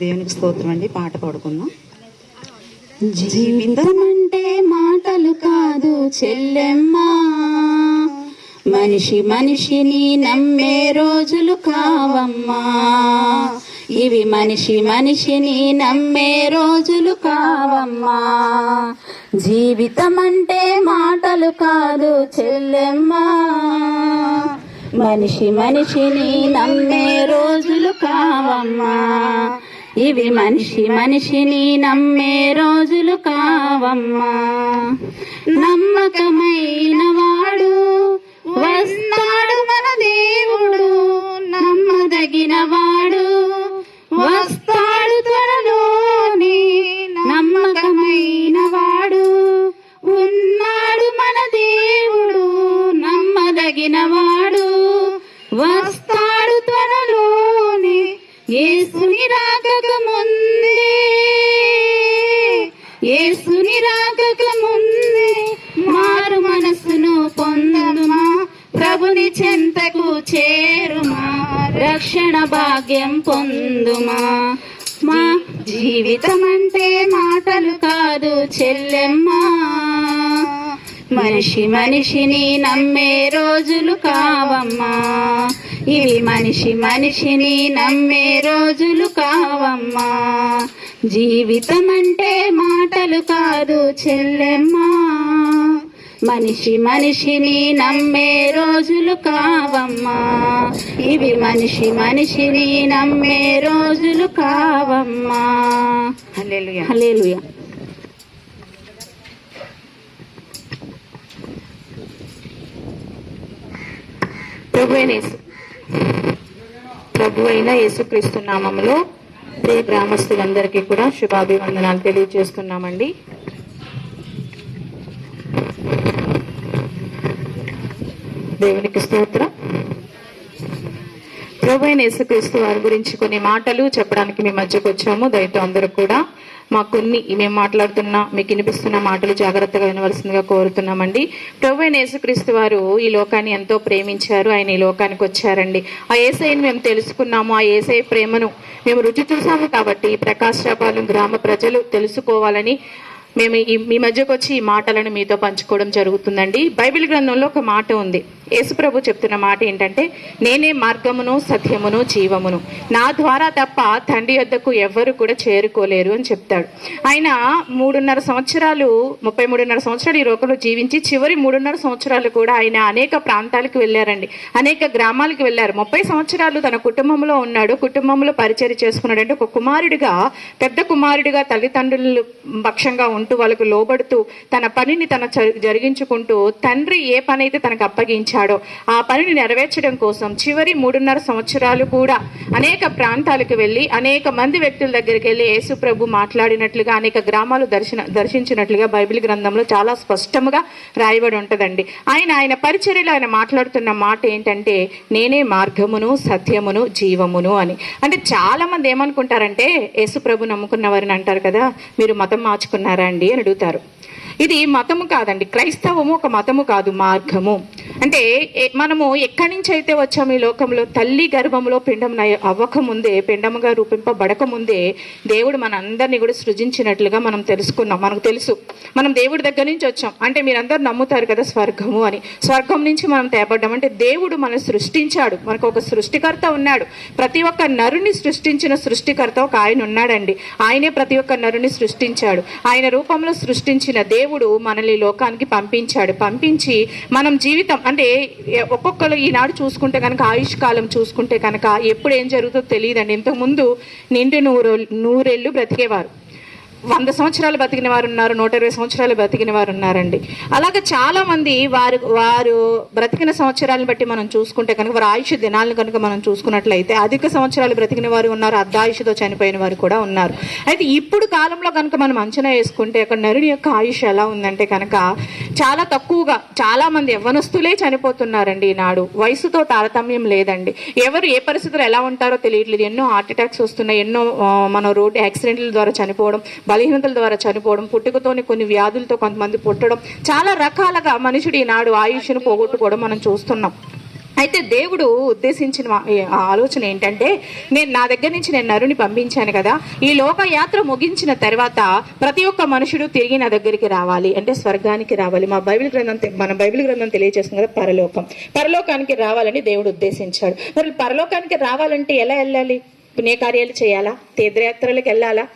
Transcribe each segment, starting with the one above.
దేవునికి స్తోత్రం అండి పాట పాడుకుందాం. జీవితం అంటే మాటలు కాదు చెల్లెమ్మా. మనిషి మనిషిని నమ్మే రోజులు కావమ్మా. ఇవి మనిషి మనిషిని నమ్మే రోజులు కావమ్మా. జీవితం అంటే మాటలు కాదు చెల్లెమ్మా. మనిషి మనిషిని నమ్మే రోజులు కావమ్మా. ఇవి మనిషి మనిషిని నమ్మే రోజులు కావమ్మా. నమ్మకమైన వాడు చెంతకు చేరుమా రక్షణ భాగ్యం పొందుమా. మా జీవితం అంటే మాటలు కాదు చెల్లెమ్మా. మనిషి మనిషిని నమ్మే రోజులు కావమ్మా. ఇవి మనిషి మనిషిని నమ్మే రోజులు కావమ్మా. జీవితం అంటే మాటలు కాదు చెల్లెమ్మా. మనిషి మనిషిని నమ్మే రోజులు కావమ్మా. ఇవి మనిషి మనిషిని నమ్మే రోజులు కావమ్మా. హల్లెలూయా. ప్రభు అయిన యేసు ప్రభు అయిన యేసుక్రీస్తు నామములో ప్రియ గ్రామస్తులందరికీ కూడా శుభాభివందనాలు తెలియజేస్తున్నామండి. దేవునికి స్తోత్రం. ప్రభు అయిన యేసుక్రీస్తు వారి గురించి కొన్ని మాటలు చెప్పడానికి మీ మధ్యకు వచ్చాము. దయతో అందరూ కూడా మా కొన్ని మేము మాట్లాడుతున్న మీకు వినిపిస్తున్న మాటలు జాగ్రత్తగా వినవలసిందిగా కోరుతున్నామండి. ప్రభు అయిన యేసుక్రీస్తు వారు ఈ లోకాన్ని ఎంతో ప్రేమించారు. ఆయన ఈ లోకానికి వచ్చారండి. ఆ ఏసైని మేము తెలుసుకున్నాము. ఆ ఏసై ప్రేమను మేము రుచి చూసాము కాబట్టి ప్రకాశాపాలెం గ్రామ ప్రజలు తెలుసుకోవాలని మేము ఈ మీ మధ్యకు వచ్చి ఈ మాటలను మీతో పంచుకోవడం జరుగుతుందండి. బైబిల్ గ్రంథంలో ఒక మాట ఉంది. యేసుప్రభు చెప్తున్న మాట ఏంటంటే నేనే మార్గమును సత్యమును జీవమును. నా ద్వారా తప్ప తండ్రి యొద్దకు ఎవ్వరు కూడా చేరుకోలేరు అని చెప్తాడు. ఆయన మూడున్నర సంవత్సరాలు ముప్పై మూడున్నర సంవత్సరాలు ఈ లోకంలో జీవించి చివరి మూడున్నర సంవత్సరాలు కూడా ఆయన అనేక ప్రాంతాలకు వెళ్ళారండి. అనేక గ్రామాలకు వెళ్ళారు. ముప్పై సంవత్సరాలు తన కుటుంబంలో ఉన్నాడు. కుటుంబంలో పరిచయం చేసుకున్నాడు. అంటే ఒక కుమారుడిగా పెద్ద కుమారుడిగా తల్లిదండ్రులు పక్షంగా ఉంటూ వాళ్ళకు లోబడుతూ తన పనిని తన జరిగించుకుంటూ తండ్రి ఏ పని అయితే తనకు చేశాడో ఆ పనిని నెరవేర్చడం కోసం చివరి మూడున్నర సంవత్సరాలు కూడా అనేక ప్రాంతాలకు వెళ్ళి అనేక మంది వ్యక్తుల దగ్గరికి వెళ్ళి యేసు ప్రభు మాట్లాడినట్లుగా అనేక గ్రామాలు దర్శన దర్శించినట్లుగా బైబిల్ గ్రంథంలో చాలా స్పష్టముగా రాయబడి ఉంటుందండి. ఆయన ఆయన పరిచర్యలో ఆయన మాట్లాడుతున్న మాట ఏంటంటే నేనే మార్గమును సత్యమును జీవమును అని. అంటే చాలా మంది ఏమనుకుంటారంటే యేసు ప్రభు నమ్ముకున్న వారిని అంటారు కదా మీరు మతం మార్చుకున్నారా అండి అని అడుగుతారు. ఇది మతము కాదండి. క్రైస్తవము ఒక మతము కాదు మార్గము. అంటే మనము ఎక్కడి నుంచి అయితే వచ్చాము ఈ లోకంలో తల్లి గర్భంలో పిండం అవ్వక ముందే పిండముగా రూపింపబడక ముందే దేవుడు మన అందరినీ కూడా సృజించినట్లుగా మనం తెలుసుకున్నాం. మనకు తెలుసు. మనం దేవుడి దగ్గర నుంచి వచ్చాం. అంటే మీరందరూ నమ్ముతారు కదా స్వర్గము అని. స్వర్గం నుంచి మనం తేపడ్డాం అంటే దేవుడు మనం సృష్టించాడు. మనకు ఒక సృష్టికర్త ఉన్నాడు. ప్రతి ఒక్క నరుని సృష్టించిన సృష్టికర్త ఒక ఆయన ఉన్నాడండి. ఆయనే ప్రతి ఒక్క నరుని సృష్టించాడు. ఆయన రూపంలో సృష్టించిన దేవుడు మనల్ని ఈ లోకానికి పంపించాడు. పంపించి మనం జీవితం అంటే ఒక్కొక్కరు ఈనాడు చూసుకుంటే కనుక ఆయుష్ కాలం చూసుకుంటే కనుక ఎప్పుడు ఏం జరుగుతుందో తెలియదండి. ఇంతకుముందు నిండు నూరు నూరేళ్ళు బ్రతికేవారు. వంద సంవత్సరాలు బతికిన వారు ఉన్నారు నూట ఇరవై సంవత్సరాలు బతికిన వారు ఉన్నారండి. అలాగే చాలా మంది వారు వారు బ్రతికిన సంవత్సరాలను బట్టి మనం చూసుకుంటే కనుక వారి ఆయుష దినాలను కనుక మనం చూసుకున్నట్లయితే అధిక సంవత్సరాలు బ్రతికిన వారు ఉన్నారు అర్ధాయుషతో చనిపోయిన వారు కూడా ఉన్నారు. అయితే ఇప్పుడు కాలంలో కనుక మనం అంచనా వేసుకుంటే అక్కడ నరుని యొక్క ఆయుష్ ఎలా ఉందంటే కనుక చాలా తక్కువగా చాలా మంది యవ్వనస్తులే చనిపోతున్నారండి ఈనాడు. వయసుతో తారతమ్యం లేదండి. ఎవరు ఏ పరిస్థితులు ఎలా ఉంటారో తెలియట్లేదు. ఎన్నో హార్ట్ అటాక్స్ వస్తున్నాయి ఎన్నో మన రోడ్డు యాక్సిడెంట్ల ద్వారా చనిపోవడం బలహీనతల ద్వారా చనిపోవడం పుట్టుకతోని కొన్ని వ్యాధులతో కొంతమంది పుట్టడం చాలా రకాలుగా మనుషుడు ఈనాడు ఆయుష్ను పోగొట్టుకోవడం మనం చూస్తున్నాం. అయితే దేవుడు ఉద్దేశించిన ఆలోచన ఏంటంటే నేను నా దగ్గర నుంచి నేను నరుని పంపించాను కదా ఈ లోకయాత్ర ముగించిన తర్వాత ప్రతి ఒక్క మనుషుడు తిరిగి నా దగ్గరికి రావాలి అంటే స్వర్గానికి రావాలి. మా బైబిల్ గ్రంథం మన బైబిల్ గ్రంథం తెలియజేస్తుంది కదా పరలోకం. పరలోకానికి రావాలని దేవుడు ఉద్దేశించాడు. మరి పరలోకానికి రావాలంటే ఎలా వెళ్ళాలి? పుణ్యకార్యాలు చేయాలా? తీర్థయాత్రలకు వెళ్ళాలా?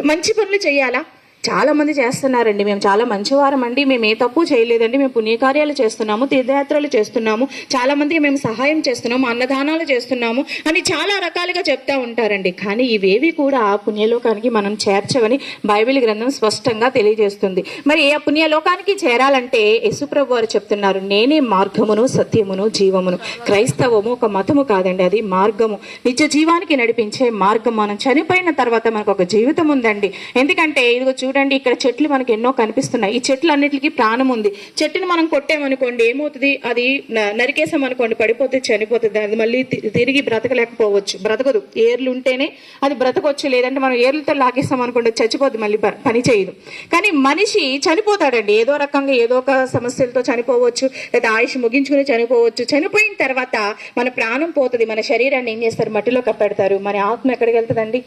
మంచి పనులు చేయాలా? చాలామంది చేస్తున్నారండి. మేము చాలా మంచివారం అండి మేము ఏ తప్పు చేయలేదండి. మేము పుణ్యకార్యాలు చేస్తున్నాము తీర్థయాత్రలు చేస్తున్నాము చాలామందికి మేము సహాయం చేస్తున్నాము అన్నదానాలు చేస్తున్నాము అని చాలా రకాలుగా చెప్తా ఉంటారండి. కానీ ఇవేవి కూడా ఆ పుణ్యలోకానికి మనం చేర్చవని బైబిల్ గ్రంథం స్పష్టంగా తెలియజేస్తుంది. మరి ఆ పుణ్యలోకానికి చేరాలంటే యశుప్రభు వారు చెప్తున్నారు నేనే మార్గమును సత్యమును జీవమును. క్రైస్తవము ఒక మతము కాదండి. అది మార్గము. నిత్య జీవానికి నడిపించే మార్గం మనం చనిపోయిన తర్వాత మనకు ఒక జీవితం ఉందండి. ఎందుకంటే ఇదిగో చూడండి ఇక్కడ చెట్లు మనకి ఎన్నో కనిపిస్తున్నాయి. ఈ చెట్లు అన్నిటికీ ప్రాణం ఉంది. చెట్టుని మనం కొట్టామనుకోండి ఏమవుతుంది? అది న- నరికేసాం అనుకోండి పడిపోతే చనిపోతుంది. అది మళ్ళీ తి- తిరిగి బ్రతకలేకపోవచ్చు. బ్రతకదు. ఏర్లు ఉంటేనే అది బ్రతకొచ్చు. లేదంటే మనం ఏర్లతో లాగేస్తాం అనుకోండి చచ్చిపోద్ది మళ్ళీ పని చేయదు. కానీ మనిషి చనిపోతాడండి. ఏదో రకంగా ఏదో ఒక సమస్యలతో చనిపోవచ్చు లేదా ఆయుష్ ముగించుకుని చనిపోవచ్చు. చనిపోయిన తర్వాత మన ప్రాణం పోతుంది. మన శరీరాన్ని ఏం చేస్తారు? మట్టిలో కప్పెడతారు. మన ఆత్మ ఎక్కడికి వెళ్తుందండి?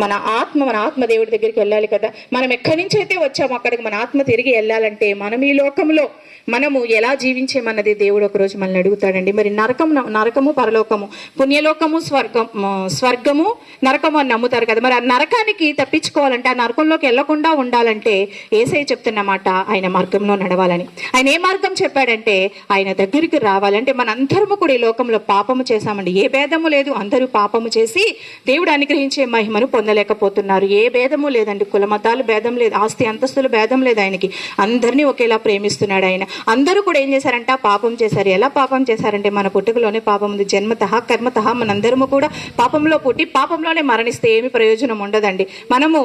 మన ఆత్మ మన ఆత్మ దేవుడి దగ్గరికి వెళ్ళాలి కదా. మనం ఎక్కడి నుంచి అయితే వచ్చామో అక్కడికి మన ఆత్మ తిరిగి వెళ్ళాలంటే మనం ఈ లోకంలో మనము ఎలా జీవించేమన్నది దేవుడు ఒకరోజు మనల్ని అడుగుతాడండి. మరి నరకం నరకము పరలోకము పుణ్యలోకము స్వర్గం స్వర్గము నరకము అని నమ్ముతారు కదా. మరి ఆ నరకానికి తప్పించుకోవాలంటే ఆ నరకంలోకి వెళ్ళకుండా ఉండాలంటే ఏసై చెప్తున్నమాట ఆయన మార్గంలో నడవాలని. ఆయన ఏ మార్గం చెప్పాడంటే ఆయన దగ్గరికి రావాలంటే మనందరము కూడా ఈ లోకంలో పాపము చేశామండి. ఏ భేదము లేదు. అందరూ పాపము చేసి దేవుడు అనుగ్రహించే మహిమను పొందలేకపోతున్నారు. ఏ భేదము లేదండి. కుల మతాలు భేదం లేదు. ఆస్తి అంతస్తులు భేదం లేదు ఆయనకి. అందరినీ ఒకేలా ప్రేమిస్తున్నాడు ఆయన. అందరూ కూడా ఏం చేశారంట? పాపం చేశారు. ఎలా పాపం చేశారంటే మన పుట్టుకలోనే పాపం ఉంది. జన్మతః కర్మతః మనందరము కూడా పాపంలో పుట్టి పాపంలోనే మరణిస్తే ఏమి ప్రయోజనం ఉండదండి. మనము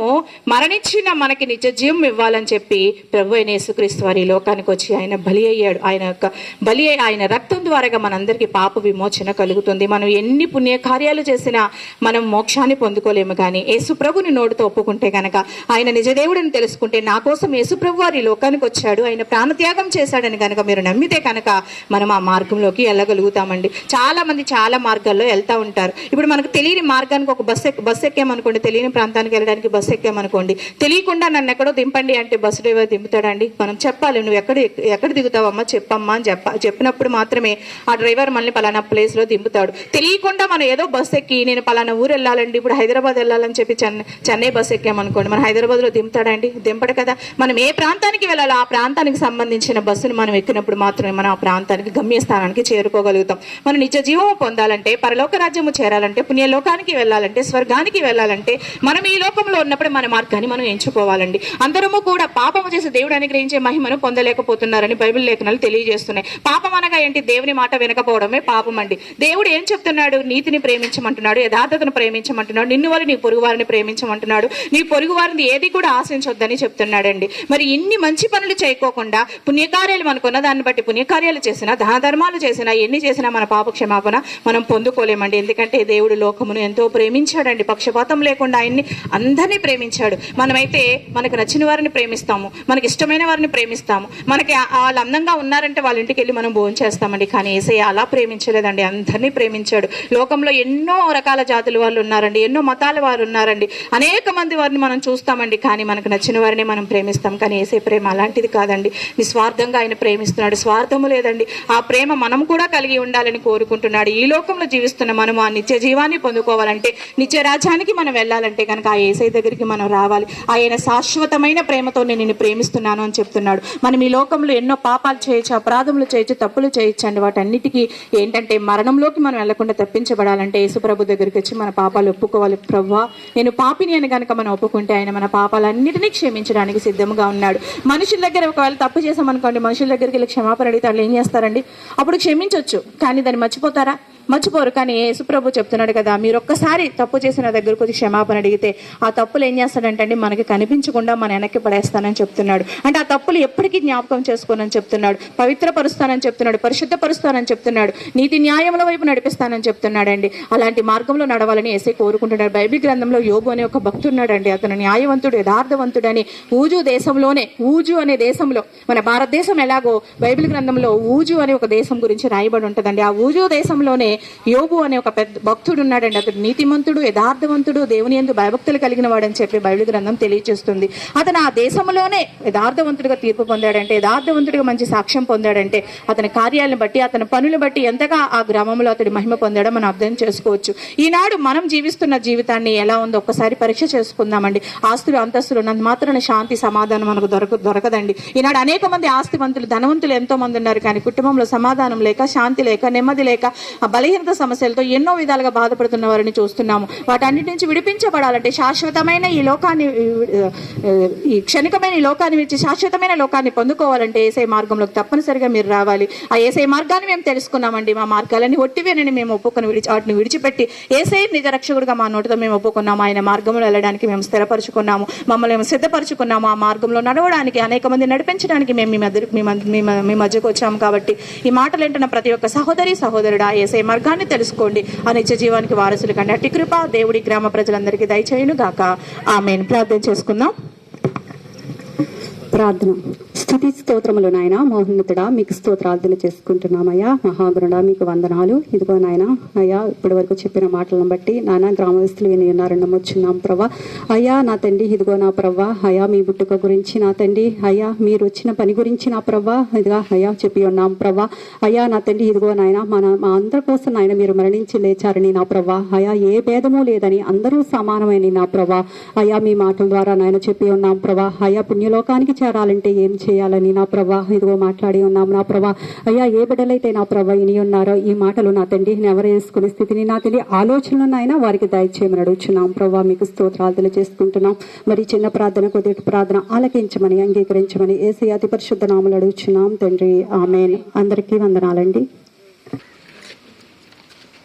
మరణించిన మనకి నిత్య జీవం ఇవ్వాలని చెప్పి ప్రభు అయిన యేసుక్రీస్తు వారి లోకానికి వచ్చి ఆయన బలి అయ్యాడు. ఆయన యొక్క బలి ఆయన రక్తం ద్వారాగా మనందరికీ పాప విమోచన కలుగుతుంది. మనం ఎన్ని పుణ్య కార్యాలు చేసినా మనం మోక్షాన్ని పొందుకోలేము కానీ యేసుప్రభుని నోటితో ఒప్పుకుంటే గనక ఆయన నిజదేవుడని తెలుసుకుంటే నా కోసం యేసుప్రభు వారి ఈ లోకానికి వచ్చాడు. ఆయన ప్రాణత్యాగం చేశాడని కనుక మీరు నమ్మితే కనుక మనం ఆ మార్గంలోకి వెళ్ళగలుగుతామండి. చాలా మంది చాలా మార్గాల్లో వెళ్తా ఉంటారు. ఇప్పుడు మనకు తెలియని మార్గానికి ఒక బస్సు ఎక్ బస్సు ఎక్కామనుకోండి తెలియని ప్రాంతానికి వెళ్ళడానికి బస్సు ఎక్కామనుకోండి తెలియకుండా నన్ను ఎక్కడో దింపండి అంటే బస్సు డ్రైవర్ దింపుతాడండి. మనం చెప్పాలి నువ్వు ఎక్కడ ఎక్కడ దిగుతావమ్మా? చెప్పమ్మా అని చెప్ప చెప్పినప్పుడు మాత్రమే ఆ డ్రైవర్ మనల్ని పలానా ప్లేస్లో దింపుతాడు. తెలియకుండా మనం ఏదో బస్సు ఎక్కి నేను పలానా ఊరు వెళ్ళాలండి ఇప్పుడు హైదరాబాద్ వెళ్ళాలని చెప్పి చెన్నై చెన్నై బస్సు ఎక్కామనుకోండి మనం హైదరాబాద్లో దింపుతాడండి? దింపడు కదా. మనం ఏ ప్రాంతానికి వెళ్ళాలో ఆ ప్రాంతానికి సంబంధించిన బస్సును మనం ఎక్కినప్పుడు మాత్రమే మనం ఆ ప్రాంతానికి గమ్యస్థానానికి చేరుకోగలుగుతాం. మనం నిజ జీవము పొందాలంటే పరలోక రాజ్యము చేరాలంటే పుణ్యలోకానికి వెళ్ళాలంటే స్వర్గానికి వెళ్ళాలంటే మనం ఈ లోకంలో ఉన్నప్పుడు మన మార్గాన్ని మనం ఎంచుకోవాలండి. అందరము కూడా పాపము చేసి దేవుడు అనుగ్రహించే మహిమను పొందలేకపోతున్నారని బైబిల్ లేఖనాలు తెలియజేస్తున్నాయి. పాపం అనగా ఏంటి? దేవుని మాట వినకపోవడమే పాపం అండి దేవుడు ఏం చెప్తున్నాడు? నీతిని ప్రేమించమంటున్నాడు యథార్థతను ప్రేమించమంటున్నాడు. నిన్ను వాళ్ళు నీ పొరుగు వారిని ప్రేమించమంటున్నాడు. నీ పొరుగు వారిని ఏది కూడా ఆశించొద్దని చెప్తున్నాడండి. మరి ఇన్ని మంచి పనులు చేయకోకుండా పుణ్యకార్యాలు మనకున్న దాన్ని బట్టి పుణ్యకార్యాలు చేసినా దాన ధర్మాలు చేసినా ఎన్ని చేసినా మన పాప క్షమాపణ మనం పొందుకోలేమండి. ఎందుకంటే దేవుడు లోకమును ఎంతో ప్రేమించాడండి. పక్షపాతం లేకుండా ఆయన్ని అందరినీ ప్రేమించాడు. మనమైతే మనకు నచ్చిన వారిని ప్రేమిస్తాము మనకి ఇష్టమైన వారిని ప్రేమిస్తాము. మనకి వాళ్ళు అందంగా ఉన్నారంటే వాళ్ళ ఇంటికి వెళ్ళి మనం భోజనం చేస్తామండి. కానీ ఏసయ్య అలా ప్రేమించలేదండి. అందరినీ ప్రేమించాడు. లోకంలో ఎన్నో రకాల జాతుల వాళ్ళు ఉన్నారండి. ఎన్నో మతాల వారు ఉన్నారు. ఉన్నారండి అనేక మంది వారిని మనం చూస్తామండి కానీ మనకు నచ్చిన వారిని మనం ప్రేమిస్తాం. కానీ ఏసే ప్రేమ అలాంటిది కాదండి. నిస్వార్థంగా ఆయన ప్రేమిస్తున్నాడు. స్వార్థము లేదండి. ఆ ప్రేమ మనం కూడా కలిగి ఉండాలని కోరుకుంటున్నాడు. ఈ లోకంలో జీవిస్తున్న మనము ఆ నిత్య జీవాన్ని పొందుకోవాలంటే నిత్య రాజ్యానికి మనం వెళ్ళాలంటే కనుక ఆ ఏసై దగ్గరికి మనం రావాలి. ఆయన శాశ్వతమైన ప్రేమతో నేను నిన్ను ప్రేమిస్తున్నాను అని చెప్తున్నాడు. మనం ఈ లోకంలో ఎన్నో పాపాలు చేయొచ్చు అపరాధములు చేయొచ్చు తప్పులు చేయొచ్చండి వాటన్నిటికీ ఏంటంటే మరణంలోకి మనం వెళ్ళకుండా తప్పించబడాలంటే యేసుప్రభు దగ్గరికి వచ్చి మన పాపాలు ఒప్పుకోవాలి. ప్రవ్వా నేను పాపిని అని కనుక మనం ఒప్పుకుంటే ఆయన మన పాపాలన్నిటినీ క్షమించడానికి సిద్ధంగా ఉన్నాడు. మనుషుల దగ్గర ఒకవేళ తప్పు చేసామనుకోండి మనుషుల దగ్గరికి వెళ్ళి క్షమాపణ అడిగితే వాళ్ళు ఏం చేస్తారండి? అప్పుడు క్షమించవచ్చు కానీ దాన్ని మర్చిపోతారా? మర్చిపోరు. కానీ యేసుప్రభు చెప్తున్నాడు కదా మీరు ఒక్కసారి తప్పు చేసిన దగ్గరకు వచ్చి క్షమాపణ అడిగితే ఆ తప్పులు ఏం చేస్తాడంటే అండి మనకి కనిపించకుండా మన వెనక్కి పడేస్తానని చెప్తున్నాడు. అంటే ఆ తప్పులు ఎప్పటికీ జ్ఞాపకం చేసుకోనని చెప్తున్నాడు. పవిత్రపరుస్తానని చెప్తున్నాడు. పరిశుద్ధపరుస్తానని చెప్తున్నాడు. నీతి న్యాయముల వైపు నడిపిస్తానని చెప్తున్నాడండి. అలాంటి మార్గంలో నడవాలని ఏసే కోరుకుంటున్నాడు. బైబిల్ గ్రంథంలో యోగు అనే ఒక భక్తున్నాడండి అతను న్యాయవంతుడు యథార్థవంతుడని ఊజు దేశంలోనే ఊజు అనే దేశంలో మన భారతదేశం ఎలాగో బైబిల్ గ్రంథంలో ఊజు అనే ఒక దేశం గురించి రాయబడి ఉంటుందండి. ఆ ఊజు దేశంలోనే యోగు అనే ఒక పెద్ద భక్తుడు ఉన్నాడండి. అతడు నీతిమంతుడు యథార్థవంతుడు దేవుని ఎందు భయభక్తులు కలిగిన వాడని చెప్పి బైబిల్ గ్రంథం తెలియజేస్తుంది అతను ఆ దేశంలోనే యథార్థవంతుడిగా తీర్పు పొందాడంటే యథార్థవంతుడిగా మంచి సాక్ష్యం పొందాడంటే అతని కార్యాలను బట్టి అతని పనులు బట్టి ఎంతగా ఆ గ్రామంలో అతడి మహిమ పొందాడో మనం అర్థం చేసుకోవచ్చు. ఈనాడు మనం జీవిస్తున్న జీవితాన్ని ఎలా ఉందో ఒక్కసారి పరీక్ష చేసుకుందామండి. ఆస్తులు అంతస్తులు ఉన్నంత మాత్రాన శాంతి సమాధానం మనకు దొరక దొరకదండి. ఈనాడు అనేక మంది ఆస్తివంతులు ధనవంతులు ఎంతో మంది ఉన్నారు. కానీ కుటుంబంలో సమాధానం లేక శాంతి లేక నెమ్మది లేక బల బలహీనత సమస్యలతో ఎన్నో విధాలుగా బాధపడుతున్న వారిని చూస్తున్నాము. వాటన్నిటి నుంచి విడిపించబడాలంటే శాశ్వతమైన ఈ లోకాన్ని ఈ క్షణికమైన ఈ లోకాన్ని విడిచి శాశ్వతమైన లోకాన్ని పొందుకోవాలంటే ఏసై మార్గంలోకి తప్పనిసరిగా మీరు రావాలి. ఆ ఏసై మార్గాన్ని మేము తెలుసుకున్నామండి. మా మార్గాలని ఒట్టివేనని మేము ఒప్పుకొని విడిచి వాటిని విడిచిపెట్టి ఏసై నిజరక్షకుడుగా మా నోటితో మేము ఒప్పుకున్నాము. ఆయన మార్గంలో వెళ్ళడానికి మేము స్థిరపరచుకున్నాము. మమ్మల్ని మేము సిద్ధపరచుకున్నాము. ఆ మార్గంలో నడవడానికి అనేక మంది నడిపించడానికి మేము మీ మధ్య మీ మధ్యకు వచ్చాము కాబట్టి ఈ మాటలు ఏంటన్న ప్రతి ఒక్క సహోదరి సహోదరుడా ఏసై మార్గాన్ని తెలుసుకోండి. ఆ నిత్య జీవానికి వారసులు కండి. అట్టి కృప దేవుడి గ్రామ ప్రజలందరికీ దయచేయును గాక ఆమెను. ప్రార్థన చేసుకుందాం. ప్రార్థన. స్థుతి స్తోత్రములు నాయన. మోహన్నతుడా మీకు స్తోత్రార్థన చేసుకుంటున్నామయ్యా. మహాగురుడా మీకు వందనాలు. ఇదిగో నాయన అయ్యా ఇప్పటి వరకు చెప్పిన మాటలను బట్టి నానా గ్రామస్తులు విని ఉన్నారని నమ్మొచ్చున్నాం ప్రవ్వా. అయ్యా నా తండ్రి ఇదిగో నా ప్రవ్వా. అయ్యా మీ పుట్టుక గురించి నా తండ్రి. అయ్యా మీరు వచ్చిన పని గురించి నా ప్రవ్వా. ఇదిగా అయ్యా చెప్పి ఉన్నాం ప్రభా అయ్యా నా తండ్రి ఇదిగో నాయన మన మా అందరి కోసం నాయన మీరు మరణించి లేచారని నా ప్రవ్వా. అయ్యా ఏ భేదము లేదని అందరూ సమానమైన నా ప్రవ్వా. అయ్యా మీ మాటల ద్వారా నాయన చెప్పి ఉన్నాం ప్రభా అయ్యా పుణ్యలోకానికి చేరాలంటే ఏం చేయాలి? చేయాలని నా ప్రభా ఇదిగో మాట్లాడి ఉన్నాం నా ప్రభా అయ్యా ఏ బిడ్డలైతే నా ప్రభా ఇని ఉన్నారో ఈ మాటలు నా తండ్రి ఎవరు వేసుకునే స్థితిని నా తండ్రి అయినా వారికి దయచేయమని అడుగుచున్నాం ప్రభా మీకు స్తోత్రాలు చేసుకుంటున్నాం మరి చిన్న ప్రార్థన కొద్ది ప్రార్థన ఆలకించమని అంగీకరించమని ఏసీ అతి పరిశుద్ధ నామలు అడుగుచున్నాం. తండ్రి ఆమెన్. అందరికీ వందనాలండి.